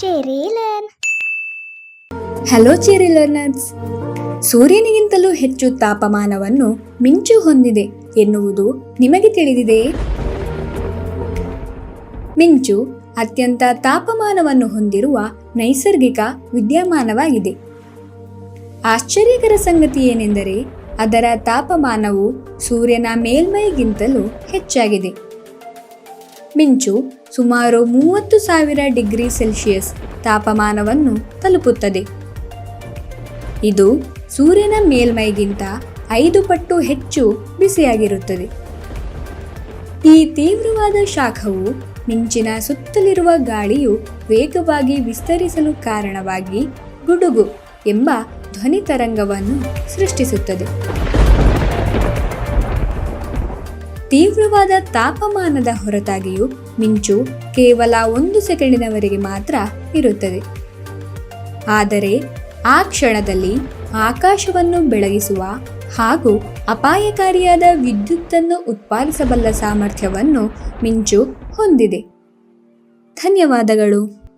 Cherry learn hello Cherry learners ಸೂರ್ಯನಿಗಿಂತಲೂ ಹೆಚ್ಚು ತಾಪಮಾನವನ್ನು ಮಿಂಚು ಹೊಂದಿದೆ ಎನ್ನುವುದು ನಿಮಗೆ ತಿಳಿದಿದೆಯೇ ಮಿಂಚು ಅತ್ಯಂತ ತಾಪಮಾನವನ್ನು ಹೊಂದಿರುವ ನೈಸರ್ಗಿಕ ವಿದ್ಯಮಾನವಾಗಿದೆ. ಆಶ್ಚರ್ಯಕರ ಸಂಗತಿ ಏನೆಂದರೆ ಅದರ ತಾಪಮಾನವು ಸೂರ್ಯನ ಮೇಲ್ಮೈಗಿಂತಲೂ ಹೆಚ್ಚಾಗಿದೆ. ಮಿಂಚು ಸುಮಾರು ಮೂವತ್ತು ಸಾವಿರ ಡಿಗ್ರಿ ಸೆಲ್ಸಿಯಸ್ ತಾಪಮಾನವನ್ನು ತಲುಪುತ್ತದೆ. ಇದು ಸೂರ್ಯನ ಮೇಲ್ಮೈಗಿಂತ ಐದು ಪಟ್ಟು ಹೆಚ್ಚು ಬಿಸಿಯಾಗಿರುತ್ತದೆ. ಈ ತೀವ್ರವಾದ ಶಾಖವು ಮಿಂಚಿನ ಸುತ್ತಲಿರುವ ಗಾಳಿಯು ವೇಗವಾಗಿ ವಿಸ್ತರಿಸಲು ಕಾರಣವಾಗಿ ಗುಡುಗು ಎಂಬ ಧ್ವನಿ ತರಂಗವನ್ನು ಸೃಷ್ಟಿಸುತ್ತದೆ. ತೀವ್ರವಾದ ತಾಪಮಾನದ ಹೊರತಾಗಿಯೂ ಮಿಂಚು ಕೇವಲ ಒಂದು ಸೆಕೆಂಡಿನವರೆಗೆ ಮಾತ್ರ ಇರುತ್ತದೆ. ಆದರೆ ಆ ಕ್ಷಣದಲ್ಲಿ ಆಕಾಶವನ್ನು ಬೆಳಗಿಸುವ ಹಾಗೂ ಅಪಾಯಕಾರಿಯಾದ ವಿದ್ಯುತ್ತನ್ನು ಉತ್ಪಾದಿಸಬಲ್ಲ ಸಾಮರ್ಥ್ಯವನ್ನು ಮಿಂಚು ಹೊಂದಿದೆ. ಧನ್ಯವಾದಗಳು.